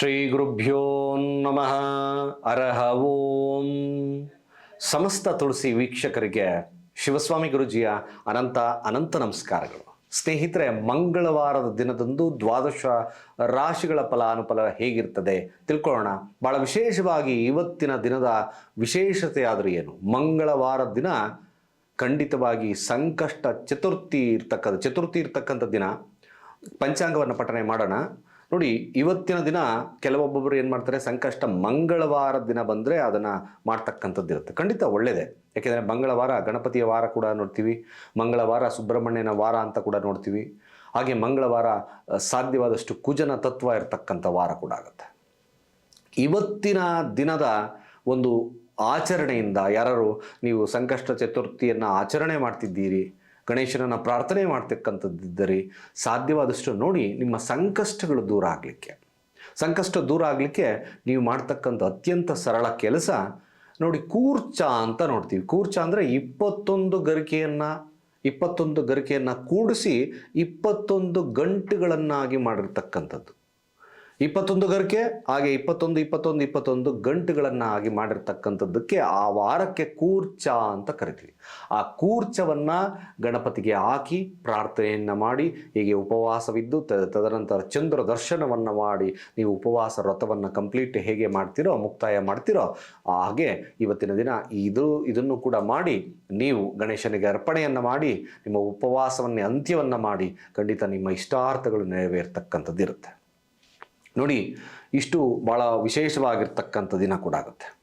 ಶ್ರೀ ಗುರುಭ್ಯೋ ನಮಃ. ಅರಹ ಓಂ. ಸಮಸ್ತ ತುಳಸಿ ವೀಕ್ಷಕರಿಗೆ ಶಿವಸ್ವಾಮಿ ಗುರುಜಿಯ ಅನಂತ ಅನಂತ ನಮಸ್ಕಾರಗಳು. ಸ್ನೇಹಿತರೆ, ಮಂಗಳವಾರದ ದಿನದಂದು ದ್ವಾದಶ ರಾಶಿಗಳ ಫಲಾನುಫಲ ಹೇಗಿರ್ತದೆ ತಿಳ್ಕೊಳ್ಳೋಣ. ಬಹಳ ವಿಶೇಷವಾಗಿ ಇವತ್ತಿನ ದಿನದ ವಿಶೇಷತೆ ಆದರೂ ಏನು? ಮಂಗಳವಾರ ದಿನ ಖಂಡಿತವಾಗಿ ಸಂಕಷ್ಟ ಚತುರ್ಥಿ ಇರ್ತಕ್ಕಂಥ ಚತುರ್ಥಿ ಇರ್ತಕ್ಕಂಥ ದಿನ. ಪಂಚಾಂಗವನ್ನು ಪಠನೆ ಮಾಡೋಣ. ನೋಡಿ, ಇವತ್ತಿನ ದಿನ ಕೆಲವೊಬ್ಬೊಬ್ಬರು ಏನು ಮಾಡ್ತಾರೆ, ಸಂಕಷ್ಟ ಮಂಗಳವಾರ ದಿನ ಬಂದರೆ ಅದನ್ನು ಮಾಡ್ತಕ್ಕಂಥದ್ದು ಇರುತ್ತೆ. ಖಂಡಿತ ಒಳ್ಳೆಯದೇ ಯಾಕೆಂದರೆ ಮಂಗಳವಾರ, ಗಣಪತಿಯ ವಾರ ಕೂಡ ನೋಡ್ತೀವಿ, ಮಂಗಳವಾರ ಸುಬ್ರಹ್ಮಣ್ಯನ ವಾರ ಅಂತ ಕೂಡ ನೋಡ್ತೀವಿ. ಹಾಗೆ ಮಂಗಳವಾರ ಸಾಧ್ಯವಾದಷ್ಟು ಕುಜನ ತತ್ವ ಇರತಕ್ಕಂಥ ವಾರ ಕೂಡ ಆಗುತ್ತೆ. ಇವತ್ತಿನ ದಿನದ ಒಂದು ಆಚರಣೆಯಿಂದ ಯಾರು ನೀವು ಸಂಕಷ್ಟ ಚತುರ್ಥಿಯನ್ನು ಆಚರಣೆ ಮಾಡ್ತಿದ್ದೀರಿ ಗಣೇಶನನ್ನು ಪ್ರಾರ್ಥನೆ ಮಾಡ್ತಕ್ಕಂಥದ್ದಿದ್ದರೆ ಸಾಧ್ಯವಾದಷ್ಟು ನೋಡಿ ನಿಮ್ಮ ಸಂಕಷ್ಟಗಳು ದೂರ ಆಗಲಿಕ್ಕೆ. ಸಂಕಷ್ಟ ದೂರ ಆಗಲಿಕ್ಕೆ ನೀವು ಮಾಡ್ತಕ್ಕಂಥ ಅತ್ಯಂತ ಸರಳ ಕೆಲಸ ನೋಡಿ ಕೂರ್ಚ ಅಂತ ನೋಡ್ತೀವಿ. ಕೂರ್ಚ ಅಂದರೆ ಇಪ್ಪತ್ತೊಂದು ಗರಿಕೆಯನ್ನು ಇಪ್ಪತ್ತೊಂದು ಗರಿಕೆಯನ್ನು ಕೂಡಿಸಿ ಇಪ್ಪತ್ತೊಂದು ಗಂಟುಗಳನ್ನಾಗಿ ಮಾಡಿರ್ತಕ್ಕಂಥದ್ದು. ಇಪ್ಪತ್ತೊಂದು ಗರಿಕೆ ಹಾಗೆ ಇಪ್ಪತ್ತೊಂದು ಇಪ್ಪತ್ತೊಂದು ಇಪ್ಪತ್ತೊಂದು ಗಂಟುಗಳನ್ನು ಆಗಿ ಮಾಡಿರ್ತಕ್ಕಂಥದ್ದಕ್ಕೆ ಆ ವಾರಕ್ಕೆ ಕೂರ್ಚ ಅಂತ ಕರಿತೀವಿ. ಆ ಕೂರ್ಚವನ್ನು ಗಣಪತಿಗೆ ಹಾಕಿ ಪ್ರಾರ್ಥನೆಯನ್ನು ಮಾಡಿ, ಹೀಗೆ ಉಪವಾಸವಿದ್ದು ತದನಂತರ ಚಂದ್ರ ದರ್ಶನವನ್ನು ಮಾಡಿ, ನೀವು ಉಪವಾಸ ವ್ರತವನ್ನು ಕಂಪ್ಲೀಟ್ ಹೇಗೆ ಮಾಡ್ತೀರೋ, ಮುಕ್ತಾಯ ಮಾಡ್ತೀರೋ, ಹಾಗೆ ಇವತ್ತಿನ ದಿನ ಇದು, ಇದನ್ನು ಕೂಡ ಮಾಡಿ, ನೀವು ಗಣೇಶನಿಗೆ ಅರ್ಪಣೆಯನ್ನು ಮಾಡಿ, ನಿಮ್ಮ ಉಪವಾಸವನ್ನೇ ಅಂತ್ಯವನ್ನು ಮಾಡಿ, ಖಂಡಿತ ನಿಮ್ಮ ಇಷ್ಟಾರ್ಥಗಳು ನೆರವೇರ್ತಕ್ಕಂಥದ್ದು ಇರುತ್ತೆ ನೋಡಿ, ಇಷ್ಟು ಭಾಳ ವಿಶೇಷವಾಗಿರ್ತಕ್ಕಂಥ ದಿನ ಕೂಡ ಆಗುತ್ತೆ.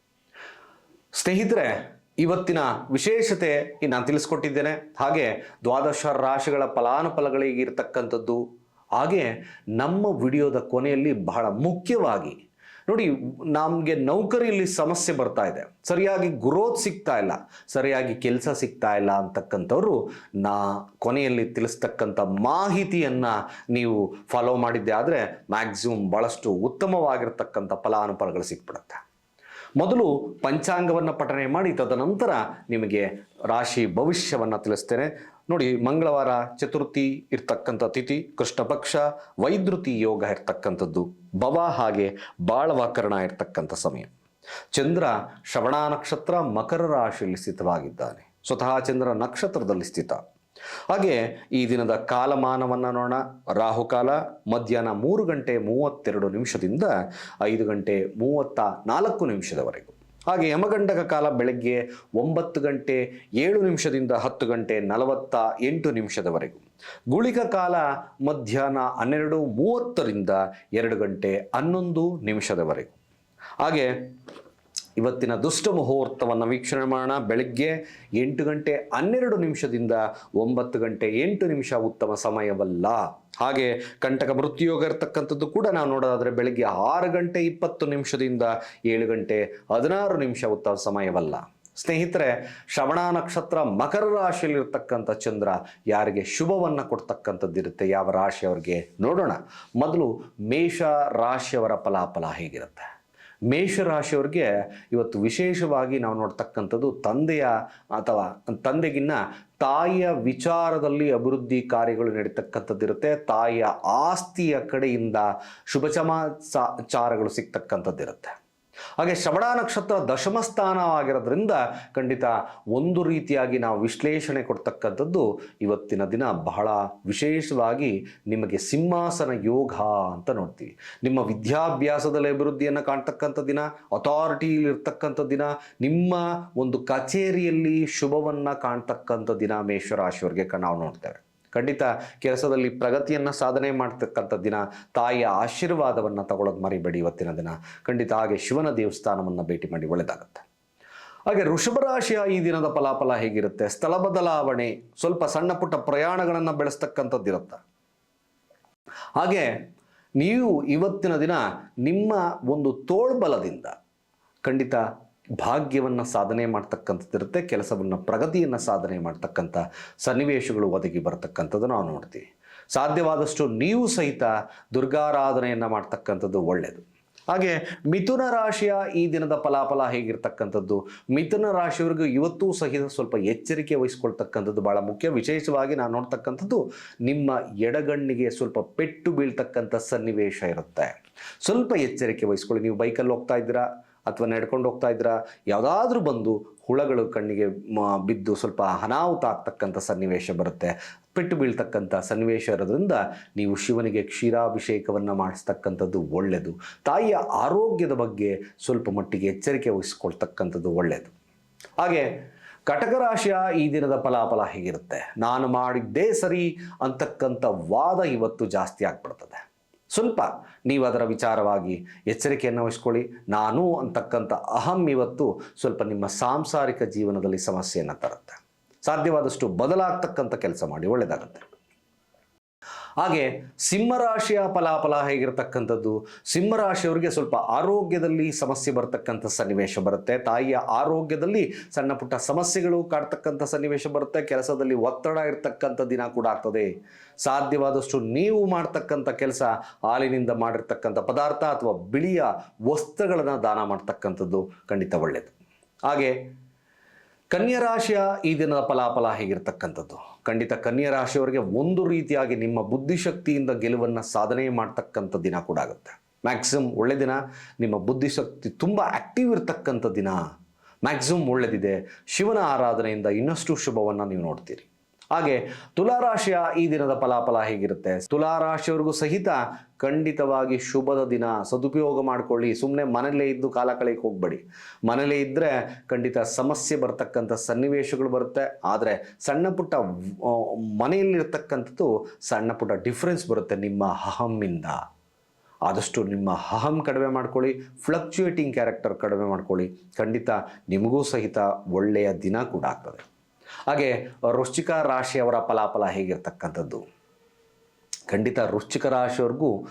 ಸ್ನೇಹಿತರೆ, ಇವತ್ತಿನ ವಿಶೇಷತೆ ನಾನು ತಿಳಿಸ್ಕೊಟ್ಟಿದ್ದೇನೆ. ಹಾಗೆ ದ್ವಾದಶ ರಾಶಿಗಳ ಫಲಾನುಫಲಗಳಿಗಿರ್ತಕ್ಕಂಥದ್ದು ಹಾಗೆ ನಮ್ಮ ವಿಡಿಯೋದ ಕೊನೆಯಲ್ಲಿ ಬಹಳ ಮುಖ್ಯವಾಗಿ ನೋಡಿ, ನಮಗೆ ನೌಕರಿಯಲ್ಲಿ ಸಮಸ್ಯೆ ಬರ್ತಾ ಇದೆ. ಸರಿಯಾಗಿ ಗ್ರೋತ್ ಸಿಗ್ತಾ ಇಲ್ಲ. ಸರಿಯಾಗಿ ಕೆಲಸ ಸಿಗ್ತಾ ಇಲ್ಲ ಅಂತಕ್ಕಂಥವ್ರು ನಾ ಕೊನೆಯಲ್ಲಿ ತಿಳಿಸ್ತಕ್ಕಂಥ ಮಾಹಿತಿಯನ್ನು ನೀವು ಫಾಲೋ ಮಾಡಿದ್ದೆ ಆದರೆ ಮ್ಯಾಕ್ಸಿಮಮ್ ಭಾಳಷ್ಟು ಉತ್ತಮವಾಗಿರ್ತಕ್ಕಂಥ ಫಲಾನುಫಲಗಳು ಸಿಕ್ಬಿಡುತ್ತೆ. ಮೊದಲು ಪಂಚಾಂಗವನ್ನು ಪಠನೆ ಮಾಡಿ, ತದನಂತರ ನಿಮಗೆ ರಾಶಿ ಭವಿಷ್ಯವನ್ನು ತಿಳಿಸ್ತೇನೆ. ನೋಡಿ, ಮಂಗಳವಾರ ಚತುರ್ಥಿ ಇರ್ತಕ್ಕಂಥ ತಿಥಿ ಕೃಷ್ಣ ಪಕ್ಷ ವೈದ್ರುತಿ ಯೋಗ ಇರ್ತಕ್ಕಂಥದ್ದು, ಭವ ಹಾಗೆ ಬಾಳವಾಕರಣ ಇರ್ತಕ್ಕಂಥ ಸಮಯ. ಚಂದ್ರ ಶ್ರವಣ ನಕ್ಷತ್ರ ಮಕರ ರಾಶಿಯಲ್ಲಿ ಸ್ಥಿತವಾಗಿದ್ದಾನೆ. ಸ್ವತಃ ಚಂದ್ರ ನಕ್ಷತ್ರದಲ್ಲಿ ಸ್ಥಿತ. ಹಾಗೆ ಈ ದಿನದ ಕಾಲಮಾನವನ್ನು ನೋಡೋಣ. ರಾಹುಕಾಲ ಮಧ್ಯಾಹ್ನ ಮೂರು ಗಂಟೆ ಮೂವತ್ತೆರಡು ನಿಮಿಷದಿಂದ ಐದು ಗಂಟೆ ಮೂವತ್ತ ನಾಲ್ಕು ನಿಮಿಷದವರೆಗೂ. ಹಾಗೆ ಯಮಗಂಡಕ ಕಾಲ ಬೆಳಗ್ಗೆ ಒಂಬತ್ತು ಗಂಟೆ ಏಳು ನಿಮಿಷದಿಂದ ಹತ್ತು ಗಂಟೆ ನಲವತ್ತ ಎಂಟು ನಿಮಿಷದವರೆಗೂ. ಗುಳಿಕ ಕಾಲ ಮಧ್ಯಾಹ್ನ ಹನ್ನೆರಡು ಮೂವತ್ತರಿಂದ ಎರಡು ಗಂಟೆ ಹನ್ನೊಂದು ನಿಮಿಷದವರೆಗೂ. ಹಾಗೆ ಇವತ್ತಿನ ದುಷ್ಟ ಮುಹೂರ್ತವನ್ನು ವೀಕ್ಷಣೆ ಮಾಡೋಣ. ಬೆಳಗ್ಗೆ ಎಂಟು ಗಂಟೆ ಹನ್ನೆರಡು ನಿಮಿಷದಿಂದ ಒಂಬತ್ತು ಗಂಟೆ ಎಂಟು ನಿಮಿಷ ಉತ್ತಮ ಸಮಯವಲ್ಲ. ಹಾಗೆ ಕಂಟಕ ಮೃತ್ಯುಯೋಗ ಇರತಕ್ಕಂಥದ್ದು ಕೂಡ ನಾವು ನೋಡೋದಾದರೆ ಬೆಳಗ್ಗೆ ಆರು ಗಂಟೆ ಇಪ್ಪತ್ತು ನಿಮಿಷದಿಂದ ಏಳು ಗಂಟೆ ಹದಿನಾರು ನಿಮಿಷ ಉತ್ತಮ ಸಮಯವಲ್ಲ. ಸ್ನೇಹಿತರೆ, ಶ್ರವಣ ನಕ್ಷತ್ರ ಮಕರ ರಾಶಿಯಲ್ಲಿರ್ತಕ್ಕಂಥ ಚಂದ್ರ ಯಾರಿಗೆ ಶುಭವನ್ನು ಕೊಡ್ತಕ್ಕಂಥದ್ದಿರುತ್ತೆ ಯಾವ ರಾಶಿಯವರಿಗೆ ನೋಡೋಣ. ಮೊದಲು ಮೇಷ ರಾಶಿಯವರ ಫಲಾಫಲ ಹೇಗಿರುತ್ತೆ? ಮೇಷರಾಶಿಯವ್ರಿಗೆ ಇವತ್ತು ವಿಶೇಷವಾಗಿ ನಾವು ನೋಡ್ತಕ್ಕಂಥದ್ದು ತಂದೆಯ ಅಥವಾ ತಂದೆಗಿನ್ನ ತಾಯಿಯ ವಿಚಾರದಲ್ಲಿ ಅಭಿವೃದ್ಧಿ ಕಾರ್ಯಗಳು ನಡೀತಕ್ಕಂಥದ್ದಿರುತ್ತೆ. ತಾಯಿಯ ಆಸ್ತಿಯ ಕಡೆಯಿಂದ ಶುಭ ಸಮಾಚಾರಗಳು ಸಿಗ್ತಕ್ಕಂಥದ್ದಿರುತ್ತೆ. ಹಾಗೆ ಶ್ರವಣ ನಕ್ಷತ್ರ ದಶಮ ಸ್ಥಾನವಾಗಿರೋದ್ರಿಂದ ಖಂಡಿತ ಒಂದು ರೀತಿಯಾಗಿ ನಾವು ವಿಶ್ಲೇಷಣೆ ಕೊಡ್ತಕ್ಕಂಥದ್ದು ಇವತ್ತಿನ ದಿನ ಬಹಳ ವಿಶೇಷವಾಗಿ ನಿಮಗೆ ಸಿಂಹಾಸನ ಯೋಗ ಅಂತ ನೋಡ್ತೀವಿ. ನಿಮ್ಮ ವಿದ್ಯಾಭ್ಯಾಸದಲ್ಲಿ ಅಭಿವೃದ್ಧಿಯನ್ನು ಕಾಣ್ತಕ್ಕಂಥ ದಿನ ಅಥಾರಿಟಿಲಿರ್ತಕ್ಕಂಥ ದಿನ, ನಿಮ್ಮ ಒಂದು ಕಚೇರಿಯಲ್ಲಿ ಶುಭವನ್ನು ಕಾಣ್ತಕ್ಕಂಥ ದಿನ ಮೇಷರಾಶಿಯವರಿಗೆ ನಾವು ನೋಡ್ತೇವೆ. ಖಂಡಿತ ಕೆಲಸದಲ್ಲಿ ಪ್ರಗತಿಯನ್ನು ಸಾಧನೆ ಮಾಡ್ತಕ್ಕಂಥ ದಿನ, ತಾಯಿಯ ಆಶೀರ್ವಾದವನ್ನು ತಗೊಳ್ಳೋದು ಮರಿಬೇಡಿ ಇವತ್ತಿನ ದಿನ. ಖಂಡಿತ ಹಾಗೆ ಶಿವನ ದೇವಸ್ಥಾನವನ್ನು ಭೇಟಿ ಮಾಡಿ ಒಳ್ಳೆಯದಾಗುತ್ತೆ ಹಾಗೆ ರಾಶಿಯ ಈ ದಿನದ ಫಲಾಫಲ ಹೇಗಿರುತ್ತೆ? ಸ್ಥಳ ಬದಲಾವಣೆ, ಸ್ವಲ್ಪ ಸಣ್ಣ ಪುಟ್ಟ ಪ್ರಯಾಣಗಳನ್ನು ಬೆಳೆಸ್ತಕ್ಕಂಥದ್ದಿರುತ್ತ ಹಾಗೆ ನೀವು ಇವತ್ತಿನ ದಿನ ನಿಮ್ಮ ಒಂದು ತೋಳ್ಬಲದಿಂದ ಖಂಡಿತ ಭಾಗ್ಯವನ್ನು ಸಾಧನೆ ಮಾಡ್ತಕ್ಕಂಥದ್ದಿರುತ್ತೆ ಕೆಲಸವನ್ನು, ಪ್ರಗತಿಯನ್ನು ಸಾಧನೆ ಮಾಡ್ತಕ್ಕಂಥ ಸನ್ನಿವೇಶಗಳು ಒದಗಿ ಬರ್ತಕ್ಕಂಥದ್ದು ನಾವು ನೋಡ್ತೀವಿ. ಸಾಧ್ಯವಾದಷ್ಟು ನೀವು ಸಹಿತ ದುರ್ಗಾರಾಧನೆಯನ್ನು ಮಾಡ್ತಕ್ಕಂಥದ್ದು ಒಳ್ಳೆಯದು ಹಾಗೆ ಮಿಥುನ ರಾಶಿಯ ಈ ದಿನದ ಫಲಾಫಲ ಹೇಗಿರ್ತಕ್ಕಂಥದ್ದು? ಮಿಥುನ ರಾಶಿಯವರಿಗೂ ಇವತ್ತೂ ಸಹಿತ ಸ್ವಲ್ಪ ಎಚ್ಚರಿಕೆ ವಹಿಸ್ಕೊಳ್ತಕ್ಕಂಥದ್ದು ಭಾಳ ಮುಖ್ಯ. ವಿಶೇಷವಾಗಿ ನಾನು ನೋಡ್ತಕ್ಕಂಥದ್ದು ನಿಮ್ಮ ಎಡಗಣ್ಣಿಗೆ ಸ್ವಲ್ಪ ಪೆಟ್ಟು ಬೀಳ್ತಕ್ಕಂಥ ಸನ್ನಿವೇಶ ಇರುತ್ತೆ. ಸ್ವಲ್ಪ ಎಚ್ಚರಿಕೆ ವಹಿಸ್ಕೊಳ್ಳಿ. ನೀವು ಬೈಕಲ್ಲಿ ಹೋಗ್ತಾ ಇದ್ದೀರಾ? ಅಥವಾ ನಡ್ಕೊಂಡು ಹೋಗ್ತಾ ಇದ್ದೀರಾ ಯಾವುದಾದ್ರೂ ಬಂದು ಹುಳಗಳು ಕಣ್ಣಿಗೆ ಬಿದ್ದು ಸ್ವಲ್ಪ ಅನಾಹುತ ಆಗ್ತಕ್ಕಂಥ ಸನ್ನಿವೇಶ ಬರುತ್ತೆ. ಪೆಟ್ಟು ಬೀಳ್ತಕ್ಕಂಥ ಸನ್ನಿವೇಶ ಇರೋದ್ರಿಂದ ನೀವು ಶಿವನಿಗೆ ಕ್ಷೀರಾಭಿಷೇಕವನ್ನು ಮಾಡಿಸ್ತಕ್ಕಂಥದ್ದು ಒಳ್ಳೆಯದು ತಾಯಿಯ ಆರೋಗ್ಯದ ಬಗ್ಗೆ ಸ್ವಲ್ಪ ಮಟ್ಟಿಗೆ ಎಚ್ಚರಿಕೆ ವಹಿಸ್ಕೊಳ್ತಕ್ಕಂಥದ್ದು ಒಳ್ಳೆಯದು ಹಾಗೆ ಕಟಕ ರಾಶಿಯ ಈ ದಿನದ ಫಲಾಫಲ ಹೇಗಿರುತ್ತೆ? ನಾನು ಮಾಡಿದ್ದೇ ಸರಿ ಅಂತಕ್ಕಂಥ ವಾದ ಇವತ್ತು ಜಾಸ್ತಿ ಆಗ್ಬಿಡ್ತದೆ. ಸ್ವಲ್ಪ ನೀವು ಅದರ ವಿಚಾರವಾಗಿ ಎಚ್ಚರಿಕೆಯನ್ನು ವಹಿಸ್ಕೊಳ್ಳಿ. ನಾನು ಅಂತಕ್ಕಂಥ ಅಹಂ ಇವತ್ತು ಸ್ವಲ್ಪ ನಿಮ್ಮ ಸಾಂಸಾರಿಕ ಜೀವನದಲ್ಲಿ ಸಮಸ್ಯೆಯನ್ನು ತರುತ್ತೆ. ಸಾಧ್ಯವಾದಷ್ಟು ಬದಲಾಗ್ತಕ್ಕಂಥ ಕೆಲಸ ಮಾಡಿ ಒಳ್ಳೆಯದಾಗುತ್ತೆ ಹಾಗೆ ಸಿಂಹರಾಶಿಯ ಫಲಾಫಲ ಹೇಗಿರ್ತಕ್ಕಂಥದ್ದು? ಸಿಂಹರಾಶಿಯವರಿಗೆ ಸ್ವಲ್ಪ ಆರೋಗ್ಯದಲ್ಲಿ ಸಮಸ್ಯೆ ಬರತಕ್ಕಂಥ ಸನ್ನಿವೇಶ ಬರುತ್ತೆ. ತಾಯಿಯ ಆರೋಗ್ಯದಲ್ಲಿ ಸಣ್ಣ ಪುಟ್ಟ ಸಮಸ್ಯೆಗಳು ಕಾಡ್ತಕ್ಕಂಥ ಸನ್ನಿವೇಶ ಬರುತ್ತೆ. ಕೆಲಸದಲ್ಲಿ ಒತ್ತಡ ಇರ್ತಕ್ಕಂಥ ದಿನ ಕೂಡ ಆಗ್ತದೆ. ಸಾಧ್ಯವಾದಷ್ಟು ನೀವು ಮಾಡ್ತಕ್ಕಂಥ ಕೆಲಸ ಹಾಲಿನಿಂದ ಮಾಡಿರ್ತಕ್ಕಂಥ ಪದಾರ್ಥ ಅಥವಾ ಬಿಳಿಯ ವಸ್ತ್ರಗಳನ್ನು ದಾನ ಮಾಡ್ತಕ್ಕಂಥದ್ದು ಖಂಡಿತ ಒಳ್ಳೆಯದು ಹಾಗೆ ಕನ್ಯರಾಶಿಯ ಈ ದಿನದ ಫಲಾಫಲ ಹೇಗಿರ್ತಕ್ಕಂಥದ್ದು? ಖಂಡಿತ ಕನ್ಯಾ ರಾಶಿಯವರಿಗೆ ಒಂದು ರೀತಿಯಾಗಿ ನಿಮ್ಮ ಬುದ್ಧಿಶಕ್ತಿಯಿಂದ ಗೆಲುವನ್ನು ಸಾಧನೆ ಮಾಡ್ತಕ್ಕಂಥ ದಿನ ಕೂಡ ಆಗುತ್ತೆ. ಮ್ಯಾಕ್ಸಿಮಮ್ ಒಳ್ಳೆ ದಿನ, ನಿಮ್ಮ ಬುದ್ಧಿಶಕ್ತಿ ತುಂಬ ಆಕ್ಟಿವ್ ಇರತಕ್ಕಂಥ ದಿನ. ಮ್ಯಾಕ್ಸಿಮಮ್ ಒಳ್ಳೆದಿದೆ. ಶಿವನ ಆರಾಧನೆಯಿಂದ ಇನ್ನಷ್ಟು ಶುಭವನ್ನು ನೀವು ನೋಡ್ತೀರಿ. ಹಾಗೆ ತುಲಾರಾಶಿಯ ಈ ದಿನದ ಫಲಾಫಲ ಹೇಗಿರುತ್ತೆ? ತುಲಾರಾಶಿಯವರಿಗೂ ಸಹಿತ ಖಂಡಿತವಾಗಿ ಶುಭದ ದಿನ. ಸದುಪಯೋಗ ಮಾಡ್ಕೊಳ್ಳಿ. ಸುಮ್ಮನೆ ಮನೆಯಲ್ಲೇ ಇದ್ದು ಕಾಲ ಕಳೆಯಕ್ಕೆ ಹೋಗ್ಬೇಡಿ. ಮನೇಲೇ ಇದ್ದರೆ ಖಂಡಿತ ಸಮಸ್ಯೆ ಬರ್ತಕ್ಕಂಥ ಸನ್ನಿವೇಶಗಳು ಬರುತ್ತೆ. ಆದರೆ ಸಣ್ಣ ಪುಟ್ಟ ಮನೆಯಲ್ಲಿರ್ತಕ್ಕಂಥದ್ದು ಸಣ್ಣ ಪುಟ್ಟ ಡಿಫ್ರೆನ್ಸ್ ಬರುತ್ತೆ ನಿಮ್ಮ ಅಹಮ್ಮಿಂದ ಆದಷ್ಟು ನಿಮ್ಮ ಅಹಂ ಕಡಿಮೆ ಮಾಡ್ಕೊಳ್ಳಿ. ಫ್ಲಕ್ಚುಯೇಟಿಂಗ್ ಕ್ಯಾರೆಕ್ಟರ್ ಕಡಿಮೆ ಮಾಡ್ಕೊಳ್ಳಿ. ಖಂಡಿತ ನಿಮಗೂ ಸಹಿತ ಒಳ್ಳೆಯ ದಿನ ಕೂಡ ಆಗ್ತದೆ. ಹಾಗೆ ವೃಶ್ಚಿಕ ರಾಶಿಯವರ ಫಲಾಫಲ ಹೇಗಿರ್ತಕ್ಕಂಥದ್ದು? ಖಂಡಿತ ವೃಶ್ಚಿಕ ರಾಶಿಯವ್ರಿಗೂ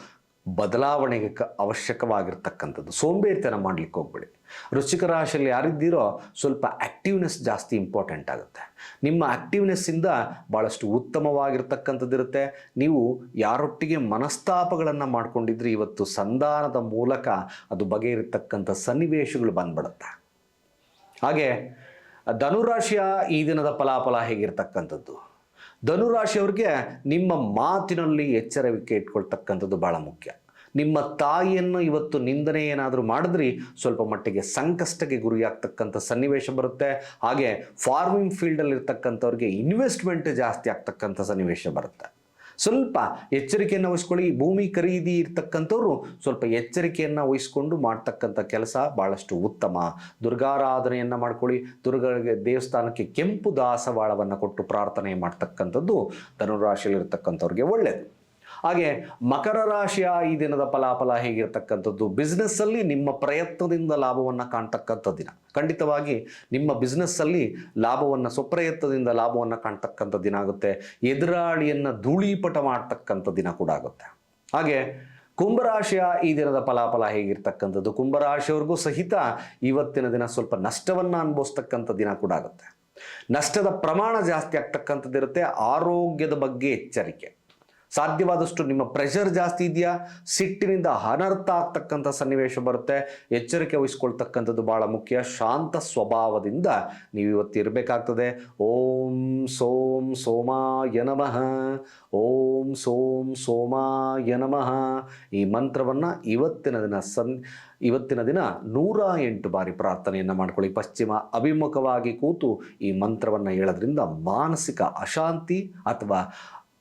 ಬದಲಾವಣೆಗೆ ಕ ಅವಶ್ಯಕವಾಗಿರ್ತಕ್ಕಂಥದ್ದು. ಸೋಂಬೇರಿತನ ಮಾಡಲಿಕ್ಕೆ ಹೋಗ್ಬೇಡಿ. ವೃಶ್ಚಿಕ ರಾಶಿಯಲ್ಲಿ ಯಾರಿದ್ದೀರೋ ಸ್ವಲ್ಪ ಆ್ಯಕ್ಟಿವ್ನೆಸ್ ಜಾಸ್ತಿ ಇಂಪಾರ್ಟೆಂಟ್ ಆಗುತ್ತೆ. ನಿಮ್ಮ ಆ್ಯಕ್ಟಿವ್ನೆಸ್ಸಿಂದ ಭಾಳಷ್ಟು ಉತ್ತಮವಾಗಿರ್ತಕ್ಕಂಥದ್ದಿರುತ್ತೆ. ನೀವು ಯಾರೊಟ್ಟಿಗೆ ಮನಸ್ತಾಪಗಳನ್ನು ಮಾಡ್ಕೊಂಡಿದ್ರೆ ಇವತ್ತು ಸಂಧಾನದ ಮೂಲಕ ಅದು ಬಗೆಯಿರತಕ್ಕಂಥ ಸನ್ನಿವೇಶಗಳು ಬಂದ್ಬಿಡುತ್ತೆ. ಹಾಗೆ ಧನುರಾಶಿಯ ಈ ದಿನದ ಫಲಾಫಲ ಹೇಗಿರ್ತಕ್ಕಂಥದ್ದು? ಧನುರಾಶಿಯವ್ರಿಗೆ ನಿಮ್ಮ ಮಾತಿನಲ್ಲಿ ಎಚ್ಚರಿಕೆ ಇಟ್ಕೊಳ್ತಕ್ಕಂಥದ್ದು ಭಾಳ ಮುಖ್ಯ. ನಿಮ್ಮ ತಾಯಿಯನ್ನು ಇವತ್ತು ನಿಂದನೆ ಏನಾದರೂ ಮಾಡಿದ್ರಿ, ಸ್ವಲ್ಪ ಮಟ್ಟಿಗೆ ಸಂಕಷ್ಟಕ್ಕೆ ಗುರಿಯಾಗ್ತಕ್ಕಂಥ ಸನ್ನಿವೇಶ ಬರುತ್ತೆ. ಹಾಗೆ ಫಾರ್ಮಿಂಗ್ ಫೀಲ್ಡಲ್ಲಿ ಇರ್ತಕ್ಕಂಥವ್ರಿಗೆ ಇನ್ವೆಸ್ಟ್ಮೆಂಟ್ ಜಾಸ್ತಿ ಆಗ್ತಕ್ಕಂಥ ಸನ್ನಿವೇಶ ಬರುತ್ತೆ. ಸ್ವಲ್ಪ ಎಚ್ಚರಿಕೆಯನ್ನು ವಹಿಸ್ಕೊಳ್ಳಿ. ಭೂಮಿ ಖರೀದಿ ಇರ್ತಕ್ಕಂಥವ್ರು ಸ್ವಲ್ಪ ಎಚ್ಚರಿಕೆಯನ್ನು ವಹಿಸ್ಕೊಂಡು ಮಾಡ್ತಕ್ಕಂಥ ಕೆಲಸ ಭಾಳಷ್ಟು ಉತ್ತಮ. ದುರ್ಗಾರಾಧನೆಯನ್ನು ಮಾಡ್ಕೊಳ್ಳಿ. ದುರ್ಗಗೆ ದೇವಸ್ಥಾನಕ್ಕೆ ಕೆಂಪು ದಾಸವಾಳವನ್ನು ಕೊಟ್ಟು ಪ್ರಾರ್ಥನೆ ಮಾಡ್ತಕ್ಕಂಥದ್ದು ಧನುರಾಶಿಯಲ್ಲಿರ್ತಕ್ಕಂಥವ್ರಿಗೆ ಒಳ್ಳೆಯದು ಹಾಗೆ ಮಕರ ರಾಶಿಯ ಈ ದಿನದ ಫಲಾಫಲ ಹೇಗಿರ್ತಕ್ಕಂಥದ್ದು? ಬಿಸ್ನೆಸ್ಸಲ್ಲಿ ನಿಮ್ಮ ಪ್ರಯತ್ನದಿಂದ ಲಾಭವನ್ನು ಕಾಣ್ತಕ್ಕಂಥ ದಿನ. ಖಂಡಿತವಾಗಿ ನಿಮ್ಮ ಬಿಸ್ನೆಸ್ಸಲ್ಲಿ ಲಾಭವನ್ನು, ಸ್ವಪ್ರಯತ್ನದಿಂದ ಲಾಭವನ್ನು ಕಾಣ್ತಕ್ಕಂಥ ದಿನ ಆಗುತ್ತೆ. ಎದುರಾಳಿಯನ್ನು ಧೂಳೀಪಟ ಮಾಡ್ತಕ್ಕಂಥ ದಿನ ಕೂಡ ಆಗುತ್ತೆ. ಹಾಗೆ ಕುಂಭರಾಶಿಯ ಈ ದಿನದ ಫಲಾಫಲ ಹೇಗಿರ್ತಕ್ಕಂಥದ್ದು? ಕುಂಭರಾಶಿಯವ್ರಿಗೂ ಸಹಿತ ಇವತ್ತಿನ ದಿನ ಸ್ವಲ್ಪ ನಷ್ಟವನ್ನು ಅನುಭವಿಸ್ತಕ್ಕಂಥ ದಿನ ಕೂಡ ಆಗುತ್ತೆ. ನಷ್ಟದ ಪ್ರಮಾಣ ಜಾಸ್ತಿ ಆಗ್ತಕ್ಕಂಥದ್ದಿರುತ್ತೆ. ಆರೋಗ್ಯದ ಬಗ್ಗೆ ಎಚ್ಚರಿಕೆ. ಸಾಧ್ಯವಾದಷ್ಟು ನಿಮ್ಮ ಪ್ರೆಷರ್ ಜಾಸ್ತಿ ಇದೆಯಾ? ಸಿಟ್ಟಿನಿಂದ ಅನರ್ಥ ಆಗ್ತಕ್ಕಂಥ ಸನ್ನಿವೇಶ ಬರುತ್ತೆ. ಎಚ್ಚರಿಕೆ ವಹಿಸ್ಕೊಳ್ತಕ್ಕಂಥದ್ದು ಭಾಳ ಮುಖ್ಯ. ಶಾಂತ ಸ್ವಭಾವದಿಂದ ನೀವು ಇವತ್ತು ಇರಬೇಕಾಗ್ತದೆ. ಓಂ ಸೋಂ ಸೋಮಾಯ ನಮಃ. ಓಂ ಸೋಂ ಸೋಮಾಯ ನಮಃ. ಈ ಮಂತ್ರವನ್ನು ಇವತ್ತಿನ ದಿನ ಸನ್, ಇವತ್ತಿನ ದಿನ ನೂರ ಎಂಟು ಬಾರಿ ಪ್ರಾರ್ಥನೆಯನ್ನು ಮಾಡ್ಕೊಳ್ಳಿ. ಪಶ್ಚಿಮ ಅಭಿಮುಖವಾಗಿ ಕೂತು ಈ ಮಂತ್ರವನ್ನು ಹೇಳೋದ್ರಿಂದ ಮಾನಸಿಕ ಅಶಾಂತಿ ಅಥವಾ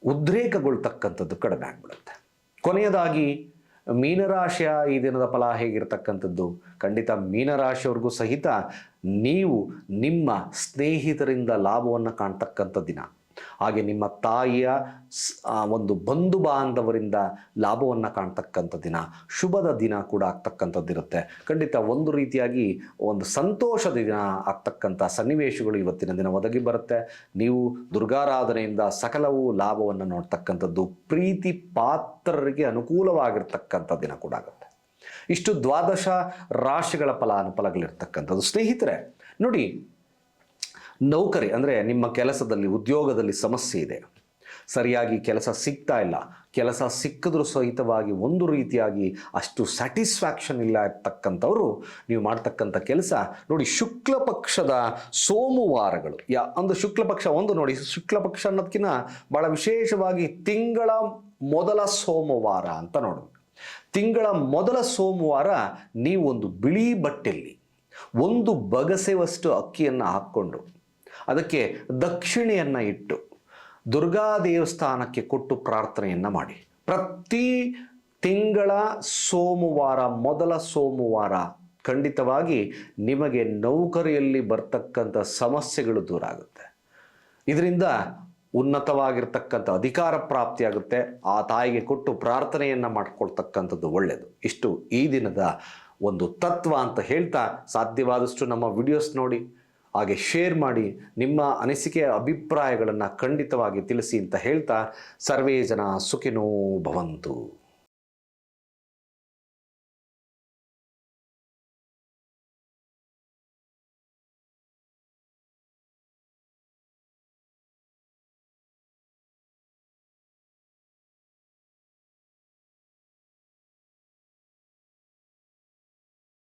ಉದ್ರೇಕಗೊಳ್ತಕ್ಕಂಥದ್ದು ಕಡಿಮೆ ಆಗ್ಬಿಡುತ್ತೆ. ಕೊನೆಯದಾಗಿ, ಮೀನರಾಶಿಯ ಈ ದಿನದ ಫಲ ಹೇಗಿರ್ತಕ್ಕಂಥದ್ದು? ಖಂಡಿತ ಮೀನರಾಶಿಯವ್ರಿಗೂ ಸಹಿತ ನೀವು ನಿಮ್ಮ ಸ್ನೇಹಿತರಿಂದ ಲಾಭವನ್ನು ಕಾಣ್ತಕ್ಕಂಥ ದಿನ. ಹಾಗೆ ನಿಮ್ಮ ತಾಯಿಯ ಒಂದು ಬಂಧು ಬಾಂಧವರಿಂದ ಲಾಭವನ್ನು ಕಾಣ್ತಕ್ಕಂಥ ದಿನ, ಶುಭದ ದಿನ ಕೂಡ ಆಗ್ತಕ್ಕಂಥದ್ದಿರುತ್ತೆ. ಖಂಡಿತ ಒಂದು ರೀತಿಯಾಗಿ ಒಂದು ಸಂತೋಷದ ದಿನ ಆಗ್ತಕ್ಕಂಥ ಸನ್ನಿವೇಶಗಳು ಇವತ್ತಿನ ದಿನ ಒದಗಿ ಬರುತ್ತೆ. ನೀವು ದುರ್ಗಾರಾಧನೆಯಿಂದ ಸಕಲವು ಲಾಭವನ್ನು ನೋಡ್ತಕ್ಕಂಥದ್ದು ಪ್ರೀತಿ ಪಾತ್ರರಿಗೆ ಅನುಕೂಲವಾಗಿರ್ತಕ್ಕಂಥ ದಿನ ಕೂಡ ಆಗುತ್ತೆ. ಇಷ್ಟು ದ್ವಾದಶ ರಾಶಿಗಳ ಫಲಾನುಫಲಗಳಿರ್ತಕ್ಕಂಥದ್ದು. ಸ್ನೇಹಿತರೆ, ನೋಡಿ ನೌಕರಿ ಅಂದರೆ ನಿಮ್ಮ ಕೆಲಸದಲ್ಲಿ, ಉದ್ಯೋಗದಲ್ಲಿ ಸಮಸ್ಯೆ ಇದೆ. ಸರಿಯಾಗಿ ಕೆಲಸ ಸಿಗ್ತಾ ಇಲ್ಲ. ಕೆಲಸ ಸಿಕ್ಕಿದ್ರೂ ಸಹಿತವಾಗಿ ಒಂದು ರೀತಿಯಾಗಿ ಅಷ್ಟು ಸ್ಯಾಟಿಸ್ಫ್ಯಾಕ್ಷನ್ ಇಲ್ಲ ಇರ್ತಕ್ಕಂಥವ್ರು ನೀವು ಮಾಡ್ತಕ್ಕಂಥ ಕೆಲಸ ನೋಡಿ ಶುಕ್ಲ ಪಕ್ಷದ ಸೋಮವಾರಗಳು. ಯಾ, ಒಂದು ಶುಕ್ಲ ಪಕ್ಷ ಒಂದು ನೋಡಿ, ಶುಕ್ಲ ಪಕ್ಷ ಅನ್ನೋದಕ್ಕಿಂತ ಭಾಳ ವಿಶೇಷವಾಗಿ ತಿಂಗಳ ಮೊದಲ ಸೋಮವಾರ ಅಂತ ನೋಡೋದು ತಿಂಗಳ ಮೊದಲ ಸೋಮವಾರ ನೀವೊಂದು ಬಿಳಿ ಬಟ್ಟೆಯಲ್ಲಿ ಒಂದು ಬಗಸೆವಷ್ಟು ಅಕ್ಕಿಯನ್ನು ಹಾಕ್ಕೊಂಡು ಅದಕ್ಕೆ ದಕ್ಷಿಣೆಯನ್ನು ಇಟ್ಟು ದುರ್ಗಾ ದೇವಸ್ಥಾನಕ್ಕೆ ಕೊಟ್ಟು ಪ್ರಾರ್ಥನೆಯನ್ನು ಮಾಡಿ. ಪ್ರತಿ ತಿಂಗಳ ಸೋಮವಾರ, ಮೊದಲ ಸೋಮವಾರ ಖಂಡಿತವಾಗಿ ನಿಮಗೆ ನೌಕರಿಯಲ್ಲಿ ಬರ್ತಕ್ಕಂಥ ಸಮಸ್ಯೆಗಳು ದೂರ ಆಗುತ್ತೆ. ಇದರಿಂದ ಉನ್ನತವಾಗಿರ್ತಕ್ಕಂಥ ಅಧಿಕಾರ ಪ್ರಾಪ್ತಿಯಾಗುತ್ತೆ ಆ ತಾಯಿಗೆ ಕೊಟ್ಟು ಪ್ರಾರ್ಥನೆಯನ್ನು ಮಾಡಿಕೊಳ್ತಕ್ಕಂಥದ್ದು ಒಳ್ಳೆಯದು ಇಷ್ಟು ಈ ದಿನದ ಒಂದು ತತ್ವ ಅಂತ ಹೇಳ್ತಾ ಸಾಧ್ಯವಾದಷ್ಟು ನಮ್ಮ ವಿಡಿಯೋಸ್ ನೋಡಿ. ಹಾಗೆ ಶೇರ್ ಮಾಡಿ ನಿಮ್ಮ ಅನಿಸಿಕೆಯ ಅಭಿಪ್ರಾಯಗಳನ್ನು ಖಂಡಿತವಾಗಿ ತಿಳಿಸಿ ಅಂತ ಹೇಳ್ತಾ ಸರ್ವೇ ಜನ ಸುಖಿನೋ ಭವಂತು.